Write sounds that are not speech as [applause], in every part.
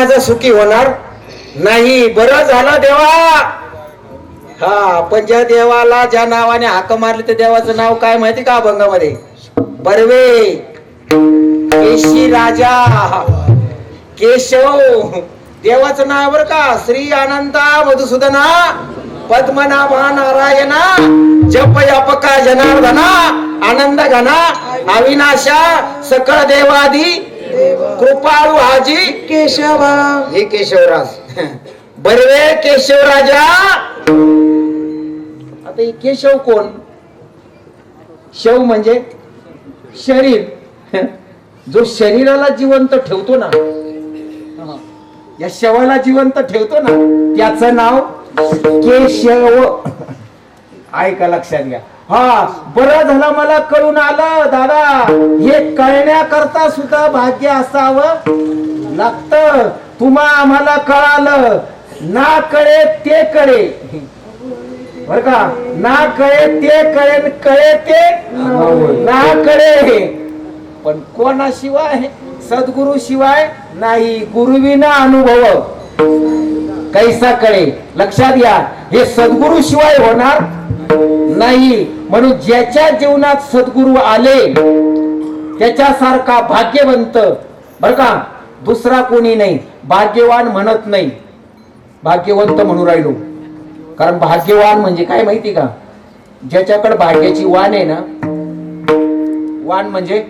माझा सुखी होणार नाही. बरं झालं देवा. हा पण ज्या देवाला ज्या नावाने हाक मारले त्या देवाचं नाव काय माहिती का अभंगामध्ये? बर्वे केशी राजा. केशव. देवाचं नाव बर का? श्री अनंता मधुसूदना पद्मनाभा नारायणा जप यापका जनार्दना आनंद घना अविनाशा सकळ देवादी कृपाळू हाजी केशवा. हे केशवराज. बर्वे केशवराजा. आता हे केशव कोण? शव म्हणजे शरीर. जो शरीराला जिवंत ठेवतो ना या शवाला जिवंत ठेवतो ना त्याचं नाव केशव. ऐका लक्षात घ्या. हा बरं झालं मला कळून आलं दादा. हे कळण्याकरता सुद्धा भाग्य असावं लागत. तुम्हा आम्हाला कळालं. ना कळे ते कळे. बर का? ना कळे ते कळे कळे ते ना कळे. पण कोणाशिवाय सद्गुरु शिवाय नाही. गुरुविना अनुभव. कैसा कळे? लक्षात घ्या. हे सद्गुरु शिवाय होणार नाही. म्हणून ज्याच्या जीवनात सद्गुरू आले त्याच्यासारखा भाग्यवंत बर का? दुसरा कोणी नाही. भाग्यवान म्हणत नाही. भाग्यवंत म्हणून राहिलो. कारण भाग्यवान म्हणजे काय माहिती का? ज्याच्याकडे भाग्याची वाण आहे ना वाण म्हणजे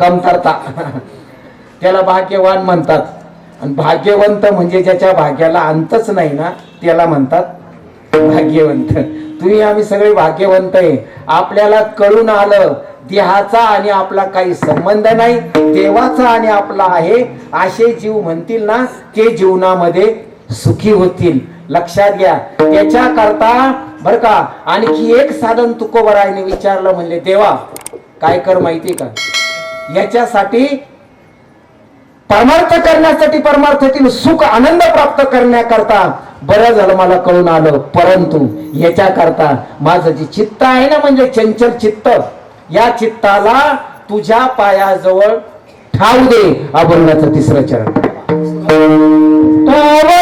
कमतरता. [laughs] त्याला भाग्यवान म्हणतात. आणि भाग्यवंत म्हणजे ज्याच्या भाग्याला अंतच नाही ना त्याला म्हणतात भाग्यवंत. तुम्ही आम्ही सगळे भाग्यवंत आहे. आपल्याला कळून आलं देहाचा आणि आपला काही संबंध नाही देवाचा आणि आपला आहे असे जीव म्हणतील ना ते जीवनामध्ये सुखी होतील. लक्षात घ्या. त्याच्या करता बर का आणखी एक साधन तुकोबरायने विचारलं म्हणले देवा काय कर माहिती का? याच्यासाठी परमार्थ करण्यासाठी परमार्थातील सुख आनंद प्राप्त करण्याकरता बरं झालं मला कळून आलं. परंतु याच्या करता माझं जे चित्त आहे ना म्हणजे चंचल चित्त या चित्ताला तुझ्या पायाजवळ ठाव दे अभंगाचं तिसरं चरण. ठाव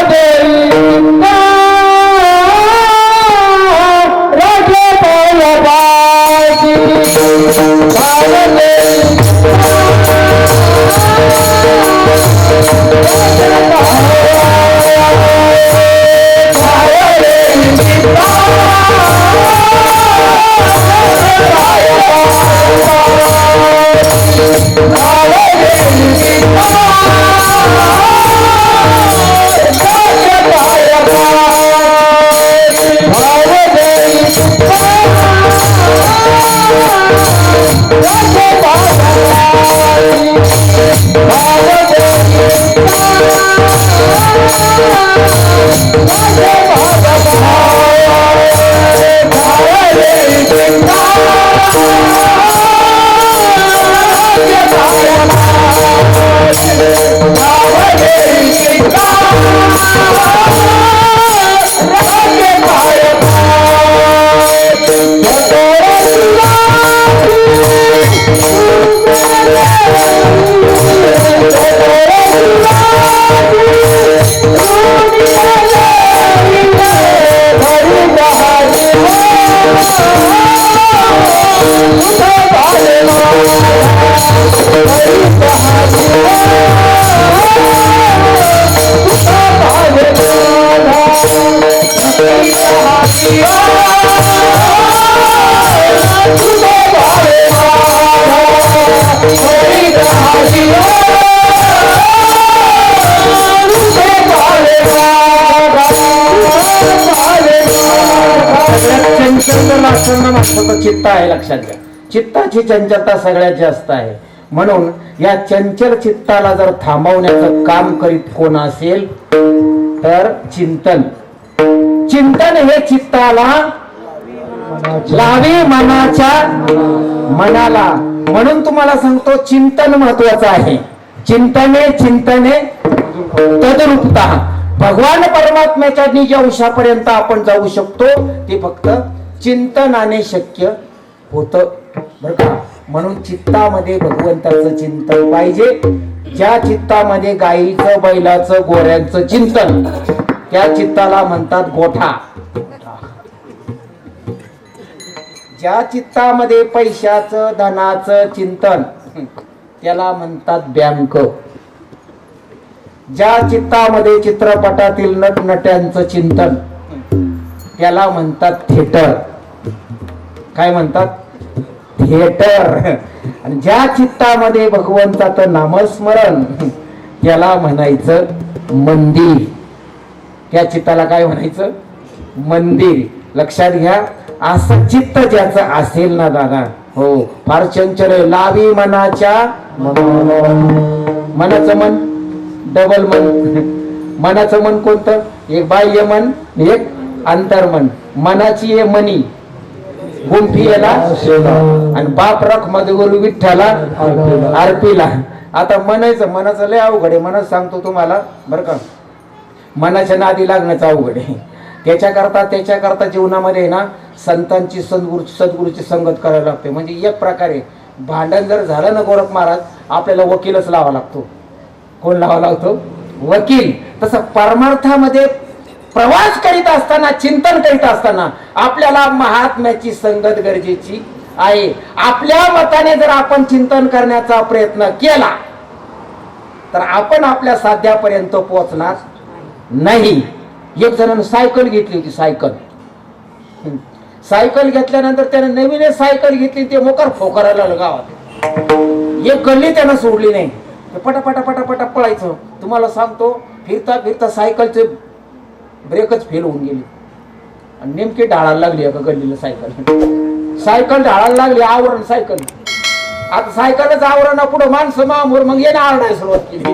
चंचल चित्त आहे लक्षात घ्या. चित्ताची चंचलता सगळ्यात जास्त आहे. म्हणून या चंचल चित्ताला जर थांबवण्याचं काम करीत कोण असेल तर चिंतन. चिंतन हे चित्ताला लावी मनाच्या मनाला. म्हणून तुम्हाला सांगतो चिंतन महत्वाचं आहे. चिंतने चिंतने तदरूपता. भगवान परमात्म्याच्या निज अंशापर्यंत आपण जाऊ शकतो ते फक्त चिंतनाने शक्य होत. बर का? म्हणून चित्तामध्ये भगवंताचं चिंतन पाहिजे. ज्या चित्तामध्ये गाईचं बैलाचं गोऱ्यांचं चिंतन त्या चित्ताला म्हणतात गोठा. ज्या चित्तामध्ये पैशाचं धनाचं चिंतन त्याला म्हणतात बँक. ज्या चित्तामध्ये चित्रपटातील नटनट्यांचं चिंतन त्याला म्हणतात थिएटर. काय म्हणतात? थिएटर. आणि ज्या चित्तामध्ये भगवंताचं नामस्मरण त्याला म्हणायचं मंदिर. त्या चित्ताला काय म्हणायचं? मंदिर. लक्षात घ्या असं चित्त ज्याचं असेल ना दादा. हो फार चंचल. आहे. लावी मनाच्या मनाचं मन डबल मन. मनाचं मन कोणतं? एक बाह्य मन एक अंतर्मन. मनाची ये मनी. गुंठी याला आणि बाप रखमध्ये गुरु विठ्ठला आरपीला. आता म्हणायचं मनाचं लय अवघड आहे. मनाच सांगतो तुम्हाला बरं का? मनाच्या नादी लागण्याचं अवघड आहे. त्याच्याकरता त्याच्याकरता जीवनामध्ये ना संतांची सद्गुरु सद्गुरूची संगत करायला लागते. म्हणजे एक प्रकारे भांडण जर झालं ना गोरख महाराज आपल्याला वकीलच लावा लागतो. कोण लावा लागतो? वकील. तसं परमार्थामध्ये प्रवास करीत असताना चिंतन करीत असताना आपल्याला महात्म्याची संगत गरजेची आहे. आपल्या मताने जर आपण चिंतन करण्याचा प्रयत्न केला तर आपण आपल्या साध्यापर्यंत पोहोचणार नाही. एक जणांनी सायकल घेतली होती सायकल. सायकल घेतल्यानंतर त्याने नवीन सायकल घेतली ते मोकार फोकारायला गावात. एक गल्ली त्यानं सोडली नाही. पटापटा पटापटा पळायचं. तुम्हाला सांगतो फिरता फिरता सायकलचे ब्रेकच फेल होऊन गेली. आणि नेमकी ढाळायला लागली एका गल्लीला सायकल. सायकल ढाळायला लागली आवरण सायकल. आता सायकलच आवरण पुढं माणसं मामूर मग येणं आरडायला सुरुवात केली.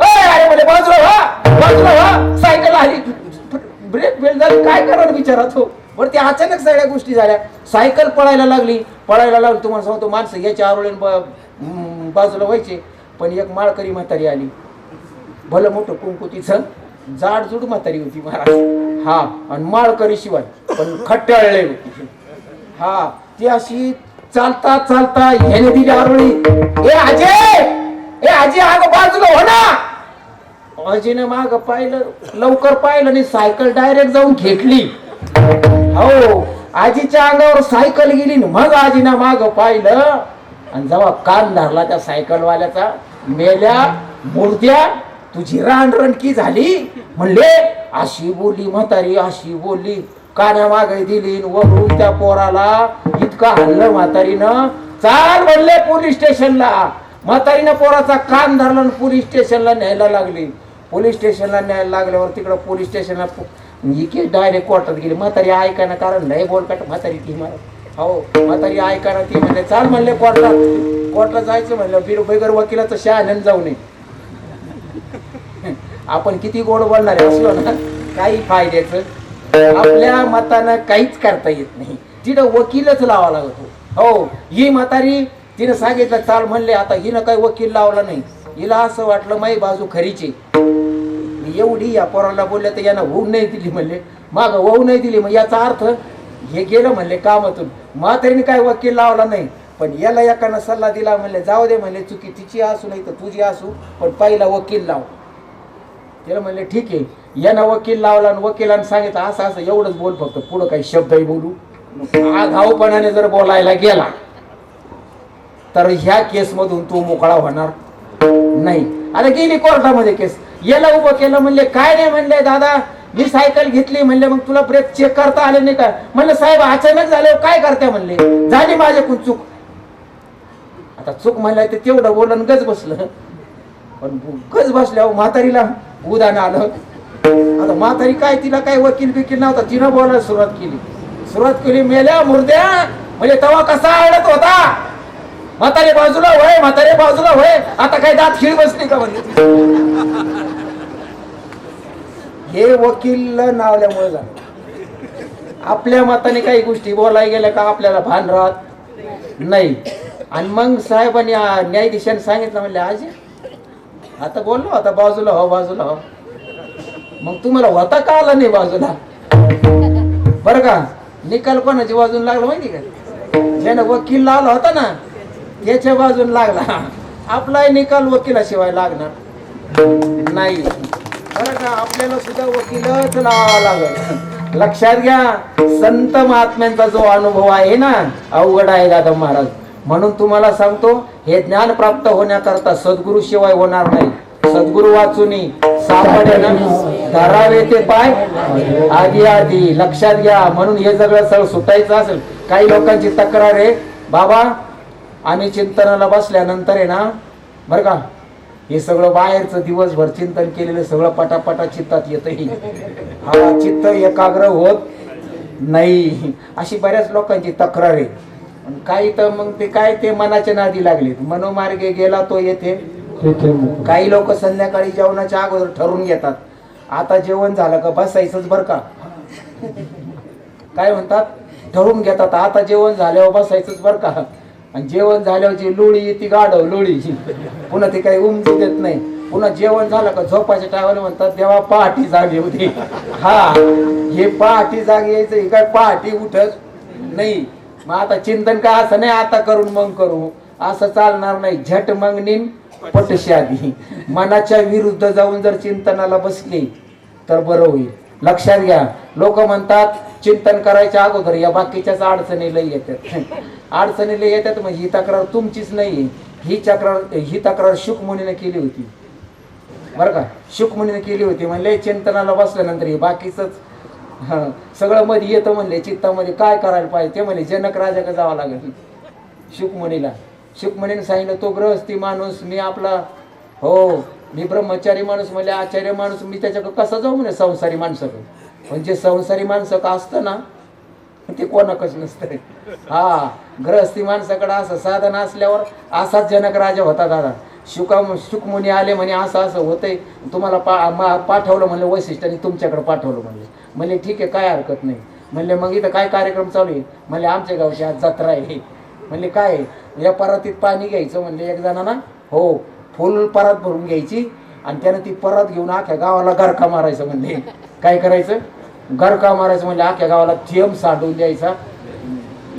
अरे म्हणजे बाजलो हा बाजलो हा सायकल आली ब्रेक फेल झाली काय करणार विचारा तो? बरं ते अचानक सगळ्या गोष्टी झाल्या. सायकल पळायला लागली. पळायला लागली तुम्हाला सांगतो माणसं याच्या आवळीन बाजूला व्हायचे. पण एक माळकरी म्हातारी आली. भलं मोठं कुंकू तिचं जाडजूड म्हातारी होती महाराज. हा आणि माळकरी शिवाय पण खट्याळले होती. हा ती अशी चालता चालता ह्याने दिली आरोळी. ए अजय ए अजय आग बाजूला हो ना! अजयने माग पाहिलं लवकर पाहिलं आणि सायकल डायरेक्ट जाऊन घेतली. हो आजीच्या अंगावर सायकल गेली न मग आजीनं माग पाहिलं. आणि जेव्हा कान धरला त्या सायकलवाल्याचा मेल्या मूर्त्या तुझी रानरणकी झाली? म्हणले अशी बोली म्हातारी अशी बोलली काना मागे दिली वरून त्या पोराला इतकं हल्लं म्हातारीनं. चाल म्हणले पोलीस स्टेशनला. म्हातारीनं पोराचा कान धरला पोलीस स्टेशनला न्यायला लागली. पोलीस स्टेशनला न्यायला लागल्यावर तिकडं पोलीस स्टेशनला इके डायरेक्ट कोर्टात गेली. म्हातारी ऐकाना कारण लय बोलकाट म्हातारी ती मला. हो म्हातारी ऐका ना ती. म्हणले चाल म्हणले कोर्टात. कोर्टात जायचं म्हणलं. बिर बेगर वकिलाचं शहाण्यानं जाऊ नये. आपण किती गोड बोलणारे असलो ना काही फायद्याचं. आपल्या मतानं काहीच करता येत नाही. तिथं वकीलच लावा लागतो. हो ही म्हातारी तिनं सांगितलं चाल म्हणले आता हिनं काही वकील लावला नाही. हिला असं वाटलं माई बाजू खरीची एवढी या पोराला बोलल्या तर यानं होऊ नाही दिली म्हणले. माग होऊ नाही दिली मग याचा अर्थ हे गेलं म्हणले कामातून. म्हातारीने काय वकील लावला नाही. पण याला एकानं सल्ला दिला म्हणले जाऊ दे म्हणले चुकी तिची असू नाही तर तुझी असू पण पहिला वकील लाव. त्याला म्हणले ठीक आहे. यानं वकील लावला आणि वकिलानं सांगितलं असं असं एवढंच बोल फक्त पुढं काही शब्दही बोलू. आघाऊपणाने जर बोलायला गेला तर ह्या केसमधून तू मोकळा होणार नाही. अरे गेली कोर्टामध्ये केस. याला उभं केलं म्हणले काय नाही म्हणले दादा मी सायकल घेतली म्हणले मग तुला ब्रेक चेक करता आले नाही का? म्हणलं साहेब अचानक झालं काय करते म्हणले? झाली माझ्याकडून चूक. आता चूक म्हणलं तेवढं बोलून गज बसलं. पण गज बसल्यावर हो म्हातारीला. उदान आलं. आता म्हातारी काय तिला काय वकील बिकील नव्हता. तिनं बोलायला सुरुवात केली. सुरुवात केली मेल्या मुर्द्या म्हणजे तवा कसा आवडत होता? म्हातारे बाजूला होय म्हातारे बाजूला होय आता काय दात खिळ बसली का म्हणजे हे वकील नावल्यामुळे झालं. आपल्या मताने काही गोष्टी बोलायला गेल्या का आपल्याला भान राहत? नाही. आणि मग साहेबांनी आ, न्यायाधीशाने सांगितलं म्हणले आज आता बोललो आता बाजूला हो बाजूला हो. मग तुम्हाला होता का आला नाही बाजूला? बरं का? निकाल कोणाची बाजून लागला माहिती का? ज्यानं वकील लावला होता ना त्याच्या बाजून लागला. आपलाही निकाल वकिलाशिवाय लागणार नाही. बरं का? आपल्याला सुद्धा वकीलच लावावा लागल. लक्षात घ्या संत महात्म्यांचा जो अनुभव आहे ना अवघड आहे दादा महाराज. म्हणून तुम्हाला सांगतो हे ज्ञान प्राप्त होण्याकरता सद्गुरु शिवाय होणार नाही. सद्गुरु वाचूनी सापड्यानं धरावे ते पाय. आधी आधी लक्षात घ्या. म्हणून हे सगळं सळ सुटायचं असेल काही लोकांची तक्रार आहे. बाबा आम्ही चिंतनाला बसल्यानंतर आहे ना बरं का हे सगळं बाहेरचं दिवसभर चिंतन केलेलं सगळं पटापटा चित्तात येतही हा चित्त एकाग्र होत नाही. अशी बऱ्याच लोकांची तक्रार आहे. आणि काही तर मग ते काय ते मनाच्या नादी लागले मनोमार्गे गेला तो येथे. काही लोक संध्याकाळी जेवणाच्या अगोदर ठरवून घेतात. आता जेवण झालं का बसायचंच बरं का? काय म्हणतात? ठरवून घेतात. आता जेवण झाल्यावर बसायचंच बरं का? आणि जेवण झाल्यावर जी लोळी येते गाढव लोळी. पुन्हा ते काही उमजू देत नाही. पुन्हा जेवण झालं का झोपाच्या टायमाला म्हणतात तेव्हा पहाटी जागे होती. हा हे पहाटी जागे यायचं हे काय पहाटी उठत नाही. मग आता चिंतन का असं नाही आता करून मग करू. असं चालणार नाही. झट मग निन पटशादी मनाच्या विरुद्ध जाऊन जर चिंतनाला बसली तर बरं होईल. लक्षात घ्या. लोक म्हणतात चिंतन करायच्या अगोदर या बाकीच्याच अडचणीला येतात. [laughs] अडचणीला येतात म्हणजे ही तक्रार तुमचीच नाही ही तक्रार ही तक्रार शुकमुनीने केली होती. बरं का? शुकमुनीने केली होती. म्हणजे चिंतनाला बसल्यानंतर हे बाकीच सगळं मध्ये येतं म्हणले चित्तामध्ये काय करायला पाहिजे? ते म्हणले जनक राजाकडे जावं लागेल. शुकमणीला शुकमणीने सांगितलं तो ग्रहस्थी माणूस मी आपला हो मी ब्रह्मचारी माणूस म्हणजे आचार्य माणूस मी त्याच्याकडे कसा जाऊ म्हणे संसारी माणसाकडे? म्हणजे संसारी माणसं का असतं ना ते कोणाकच नसतं हा ग्रहस्थी माणसाकडे असं साधन असल्यावर असाच जनक राजा होता दादा. शुका शुकमुनी आले म्हणे असं असं होतंय. तुम्हाला पा मा- पाठवलं म्हणलं वैशिष्ट्याने तुमच्याकडे पाठवलं म्हणले. म्हणले ठीक आहे काय हरकत नाही. म्हणले मग इथं काय कार्यक्रम चालू आहे? म्हणले आमच्या गावची आज जत्रा आहे. म्हणले काय आहे? या परातीत पाणी घ्यायचं. म्हणले एक जणांना? हो फुल परात भरून घ्यायची आणि त्यानं ती परत घेऊन आख्या गावाला गरका मारायचं. म्हणले काय करायचं? गरका मारायचं. म्हणजे आख्या गावाला थेंब सांडून द्यायचा.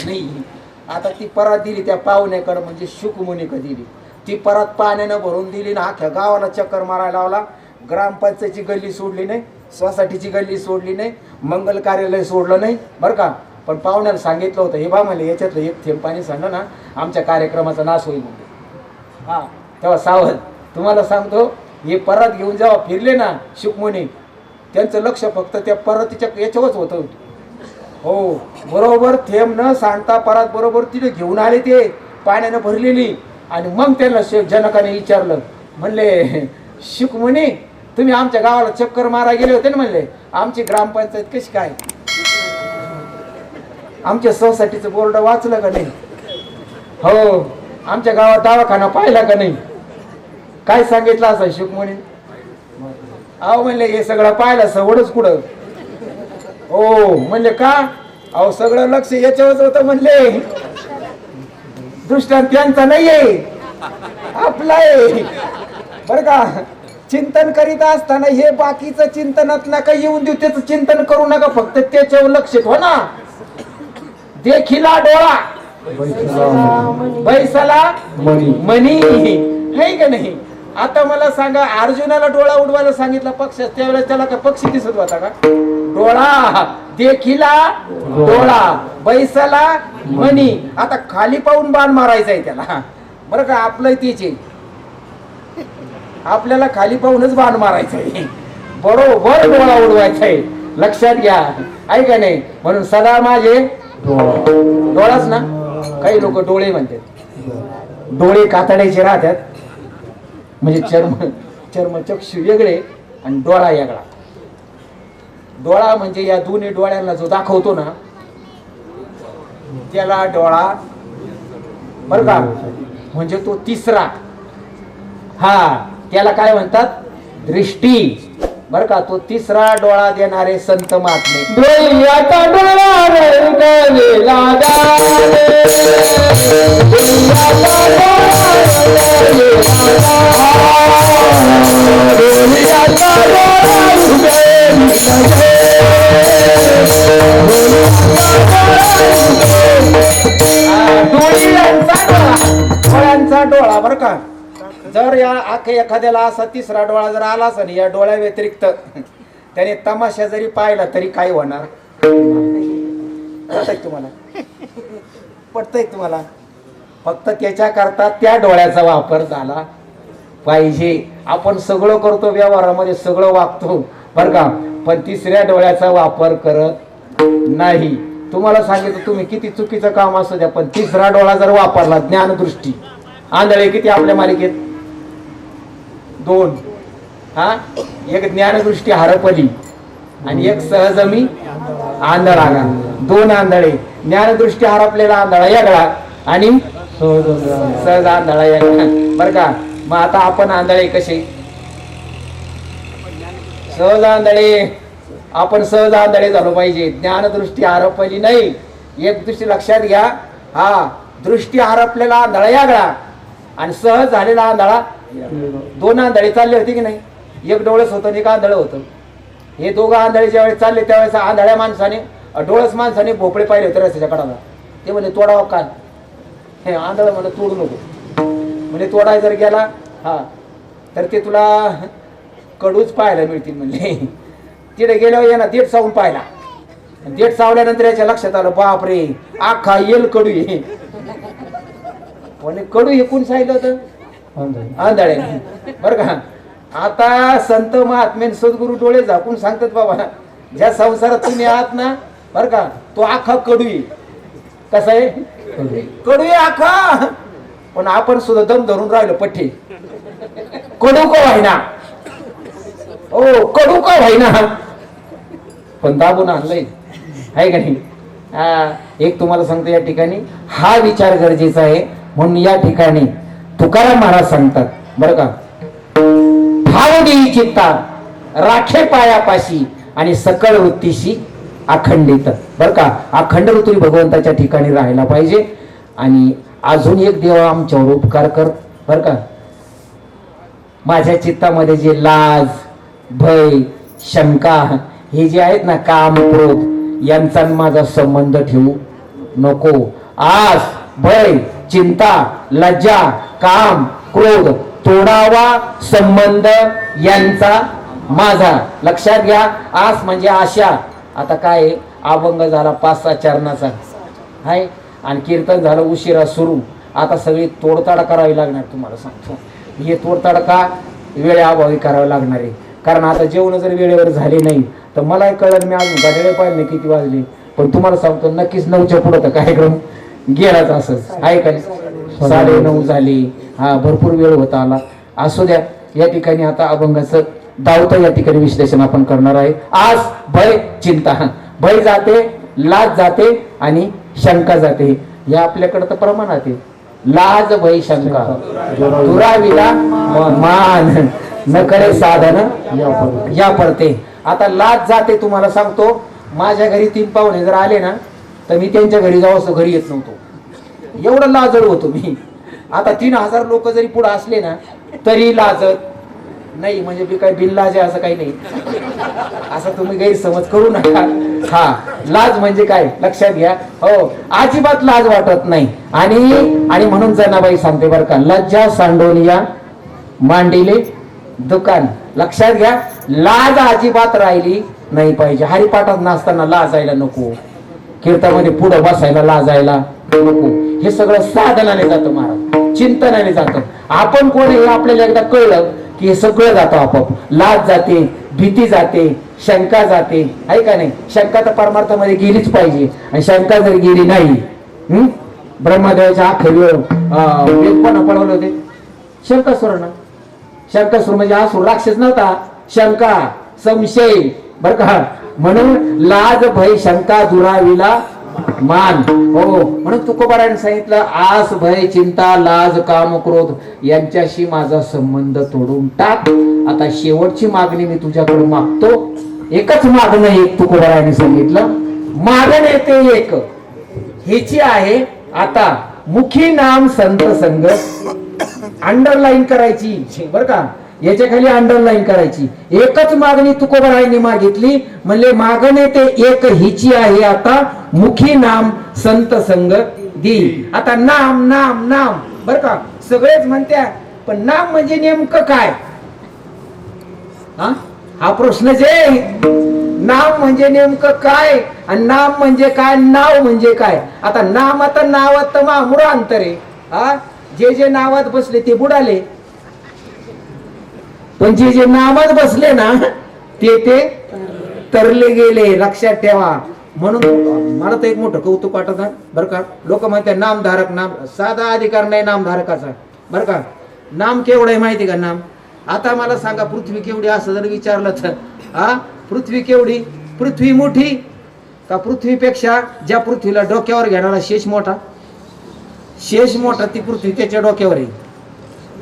नाही आता ती परत दिली त्या पाहुण्याकडं म्हणजे शुकमुनिक दिली. ती परत पाण्यानं भरून दिली ना आख्या गावाला चक्कर मारायला लावला. ग्रामपंचायतची गल्ली सोडली नाही. सोसायटीची गल्ली सोडली नाही मंगल कार्यालय सोडलं नाही बरं का? पण पाहुण्याला सांगितलं होतं हे बा मला याच्यातलं एक थेंब पाणी सांडलं ना आमच्या कार्यक्रमाचा नाश होईल म्हणजे हा तेव्हा सावध तुम्हाला सांगतो हे परत घेऊन जेव्हा फिरले ना शुकमुनी त्यांचं लक्ष फक्त त्या परतीच्या याच्यावरच होतं. हो बरोबर थेंब न सांडता परत बरोबर तिथे घेऊन आले ते पाण्यानं भरलेली. आणि मग त्यांना शे जनकाने विचारलं म्हणले शुक तुम्ही आमच्या गावाला चक्कर मारा गेले होते ना म्हणले आमची ग्रामपंचायत कशी काय? आमच्या सोसायटीचं बोर्ड वाचलं का नाही? हो आमच्या गावात दवाखाना पाहिला का नाही? काय सांगितलं असं शुक अहो म्हणले हे सगळं पाहिलं सवडच कुठं? हो म्हणले का? अहो सगळं लक्ष याच्यावरच होतं म्हणले. दृष्टांत त्यांचा नाहीये. आपला आहे. बर का? चिंतन करीत असताना हे बाकीचं चिंतनात नका येऊन देऊ त्याचं चिंतन करू नका फक्त त्याच्यावर लक्ष हो ना. देखिला डोळा. बैसाला मनी नाही का नाही? आता मला सांगा अर्जुनाला डोळा उडवायला सांगितला पक्ष त्यावेळेस त्याला का पक्षी दिसत होता का? डोळा. देखिला डोळा. बैसाला मनी आता खाली पाहून बाण मारायचा आहे त्याला. बरं का आपलं तेच आपल्याला खाली पाहूनच बाण मारायचं आहे बरोबर डोळा उडवायचा आहे लक्षात घ्या. ऐका नाही? म्हणून सदा माझे डोळाच ना? काही लोक डोळे म्हणतात. डोळे कातडायचे राहतात. म्हणजे चर्म चर्मचक्षु वेगळे आणि डोळा वेगळा. डोळा म्हणजे या दोन्ही डोळ्यांना जो दाखवतो ना त्याला डोळा बर का? म्हणजे तो तिसरा. हा त्याला काय म्हणतात? दृष्टी. बर का तो तिसरा डोळा देणारे संत महात्मे का एखाद्याला असा तिसरा डोळा जर आला असा या डोळ्या व्यतिरिक्त त्याने तमाशा जरी पाहिला तरी काय होणार तुम्हाला? पडतंय तुम्हाला? फक्त त्याच्याकरता त्या डोळ्याचा वापर झाला पाहिजे. आपण सगळं करतो व्यवहारामध्ये सगळं वागतो. बरं का? पण तिसऱ्या डोळ्याचा वापर करत नाही. तुम्हाला सांगितलं तुम्ही किती चुकीचं काम असू द्या पण तिसरा डोळा जर वापरला ज्ञानदृष्टी. आंधळे किती आपल्या मालिकेत? दोन. हा? एक ज्ञानदृष्टी हरपली आणि एक सहजमी आंधळा. दोन आंधळे. ज्ञानदृष्टी हरपलेला आंधळा वेगळा आणि सहज आंधळा वेगळा. बर का? मग आता आपण आंधळे कसे? सहज आंधळे. आपण सहज आंधळे झालो पाहिजे. ज्ञानदृष्टी हरपली नाही. एक दृष्टी लक्षात घ्या. हा दृष्टी हरपलेला आंधळा वेगळा आणि सहज झालेला आंधळा दोन आंधळे चालले होते की नाही? एक डोळस होतं आणि एक आंधळं होतं. हे दोघं आंधळे ज्यावेळेस चालले त्यावेळेस आंधळ्या माणसाने डोळस माणसाने भोपळे पाहिले होते रस्त्याच्या कडाला ते म्हणे तोडावं कान. हे आंधळं म्हणे तोडू नको. म्हणजे तोडाय जर गेला हा तर ते तुला कडूच पाहायला मिळतील म्हणले. तिथे गेल्यावर येणार देठ सावून पाहिला. देठ सावल्यानंतर याच्या लक्षात आलं बापरे आखा येल कडू हे म्हणे कडू हे कोण सांगितलं होतं? आंधळे. बर का? आता संत महात्मे सद्गुरु डोळे झाकून सांगतात बाबा ज्या संसारात तुम्ही आहात ना बर का तो आखा कडू कसा आहे? कडू आखा. पण आपण सुद्धा दम धरून राहिलो पठ्ठे. कडू का व्हायना? ओ कडू का व्हायना? पण दाबून आणलंय. आहे का नाही? हा, एक तुम्हाला सांगतो या ठिकाणी हा विचार गरजेचा आहे. म्हणून या ठिकाणी तुकाराम महाराज सांगतात बरं का? भाव देई चित्ता राखे पायापाशी आणि सकळ वृत्तीशी अखंडित. बर का? अखंड ऋतू भगवंताच्या ठिकाणी राहायला पाहिजे. आणि अजून एक देव आमच्यावर उपकार कर बर का? माझ्या चित्तामध्ये जे लाज भय शंका हे जे आहेत ना काम क्रोध यांचा आणि माझा संबंध ठेवू नको. आस भय चिंता लज्जा काम क्रोध तोडावा संबंध यांचा माझा. लक्षात घ्या आस म्हणजे आशा. आता काय अभंग झाला पाच सहा चरणाचा. आहे आणि कीर्तन झालं उशिरा सुरू. आता सगळी तोडताड करावी लागणार तुम्हाला सांगतो. हे तोडताड का? वेळेअभावी करावी लागणार आहे. कारण आता जेवण जर वेळेवर झाले नाही तर मला कळलं मी अजून गाडीला पाहिले किती वाजले. पण तुम्हाला सांगतो नक्कीच नऊच्या पुढं तर कार्यक्रम गेलाच असंच. आहे का साडे नऊ झाले. हा भरपूर वेळ होता आला. असू द्या या ठिकाणी आता अभंगाचं दावतं या ठिकाणी विश्लेषण आपण करणार आहे. आज भय चिंता. भय जाते लाज जाते आणि शंका जाते. या आपल्याकडे तर प्रमाणात आहे. लाज भय शंका. दुराविला मान. न करे साधन या पडते. आता लाज जाते तुम्हाला सांगतो. माझ्या घरी तीन पाहुणे जर आले ना तर मी त्यांच्या घरी जाऊ असं घरी येत नव्हतो. एवढं लाजळ होतो मी. आता तीन हजार लोक जरी पुढे असले ना तरी लाजत नाही म्हणजे मी काय बिल लाज आहे असं काही नाही. असं तुम्ही गैरसमज करू नका. हा लाज म्हणजे काय? लक्षात घ्या. हो अजिबात लाज वाटत नाही. आणि आणि म्हणून जनाबाई सांगते बरं का लज्जा सांडोनिया मांडिले दुकान. लक्षात घ्या लाज अजिबात राहिली नाही पाहिजे. हरिपाठात नाचताना लाजायला नको. कीर्तनामध्ये पुढं बसायला लाजायला नको. हे सगळं साधनाने जातं महाराज. चिंतनाने जातं. आपण कोण हे आपल्याला एकदा कळलं की हे सगळं जातं आपोआप. लाज जाते भीती जाते शंका जाते. आहे का नाही? शंका तर परमार्थामध्ये गेलीच पाहिजे. आणि शंका जर गेली नाही हम्म ब्रह्मदेवाच्या आखेरीवर वेद पण होते. होते ना. शंकासुर म्हणजे हा राक्षस नव्हता. शंका संशय. बर का? म्हणून लाज भय शंका दुराविला मान. हो म्हणून तुकोबारायण सांगितलं आस भय चिंता लाज काम क्रोध यांच्याशी माझा संबंध तोडून टाक. आता शेवटची मागणी मी तुझ्याकडे मागतो. एकच मागणं एक तुकोबारायने सांगितलं. मागण येते एक. ह्याची आहे आता मुखी नाम संत संग अंडरलाईन करायची. बर का? याच्या खाली अंडरलाईन करायची. एकच मागणी तुकोबरायांनी मागितली. म्हणजे मागणे ते एक हिची आहे आता. मुखी नाम संत संग दी आता नाम नाम नाम. बर का? सगळेच म्हणत्या पण नाम म्हणजे नेमकं काय? हा? हा प्रश्नच आहे नाम म्हणजे नेमकं काय? आणि नाम म्हणजे काय? नाव म्हणजे काय? आता नाम आता नावात तर मामुरा अंतर आहे. हा? जे जे नावात बसले ते बुडाले. पण जे जे नामात बसले ना ते ते तरले गेले लक्षात ठेवा. म्हणून मला तर एक मोठं कौतुक वाटत बर बरं का? लोक म्हणते नामधारक नाम साधा अधिकार नाही नामधारकाचा. बरं का? नाम केवढं आहे माहिती का नाम? आता मला सांगा पृथ्वी केवढी असं जर विचारलं तर? हा पृथ्वी केवढी? पृथ्वी मोठी? का पृथ्वीपेक्षा ज्या पृथ्वीला डोक्यावर घेणारा शेष मोठा? शेष मोठा ती पृथ्वी त्याच्या डोक्यावर आहे.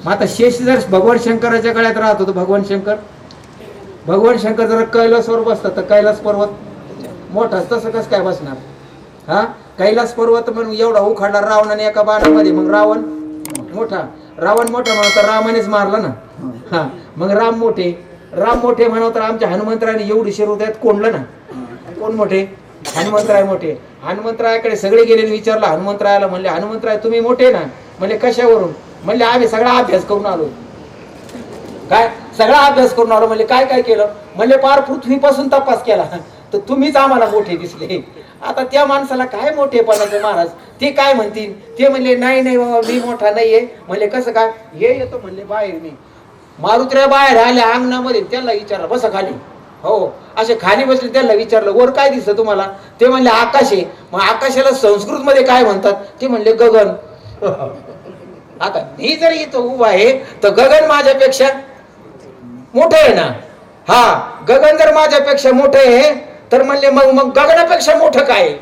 मग आता शेष जर भगवान शंकराच्या गळ्यात राहत होतो भगवान शंकर? भगवान शंकर जर कैलासवर बसतात तर कैलास पर्वत मोठा तसं कसं काय बसणार? हा? कैलास पर्वत म्हणून एवढा उखाडला रावणाने एका बाणामध्ये मग रावण मोठा. रावण मोठा म्हणून तर रामानेच मारला ना? हा. मग राम मोठे. राम मोठे म्हणून तर आमच्या हनुमंतराने एवढी हृदयात कोणलं ना? कोण मोठे? हनुमंतराय मोठे. हनुमंतरायाकडे सगळे गेले विचारला विचारलं हनुमंतरायाला म्हणले हनुमंतराय तुम्ही मोठे ना? म्हणले कशावरून? म्हणले आम्ही सगळा अभ्यास करून आलो. काय? सगळा अभ्यास करून आलो? म्हणजे काय काय केलं? म्हणजे पार पृथ्वीपासून तपास केला. [laughs] तर तुम्हीच आम्हाला मोठे दिसले. आता त्या माणसाला काय मोठेपणाचं महाराज? ते काय म्हणतील? ते म्हणले नाही नाही बाबा मी मोठा नाहीये. म्हणले कसं काय? हे येतो म्हणले बाहेर मी. मारुत्र्या बाहेर आल्या अंगणामध्ये त्याला विचारलं बसा खाली. हो. असे खाली बसले त्याला विचारलं वर काय दिसतं तुम्हाला? ते म्हणले आकाश आहे. मग आकाशाला संस्कृत मध्ये काय म्हणतात? ते म्हणले गगन. [laughs] आता मी जर इथं उभा आहे तर गगन माझ्यापेक्षा मोठं आहे ना? हा गगन जर माझ्यापेक्षा मोठं आहे तर म्हणले मग मग गगनापेक्षा मोठं काय आहे?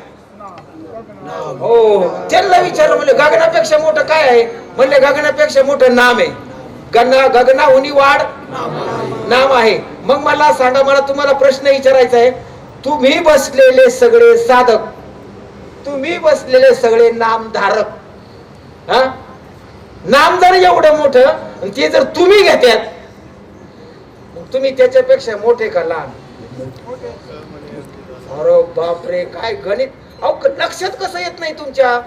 हो, हो. त्यांना विचारलं म्हणले गगनापेक्षा मोठं काय आहे? म्हणले गगनापेक्षा मोठं नाम आहे. गगना गगनाहुनी वाढ नाम आहे. मग मला सांगा मला तुम्हाला प्रश्न विचारायचा आहे. तुम्ही बसलेले सगळे साधक तुम्ही बसलेले सगळे नामधारक हा? नाम जर एवढं मोठं ते जर तुम्ही घेत्यात तुम्ही त्याच्यापेक्षा मोठे का लहान? अरे बापरे काय गणित? अहो लक्षात कसं येत नाही तुमच्या?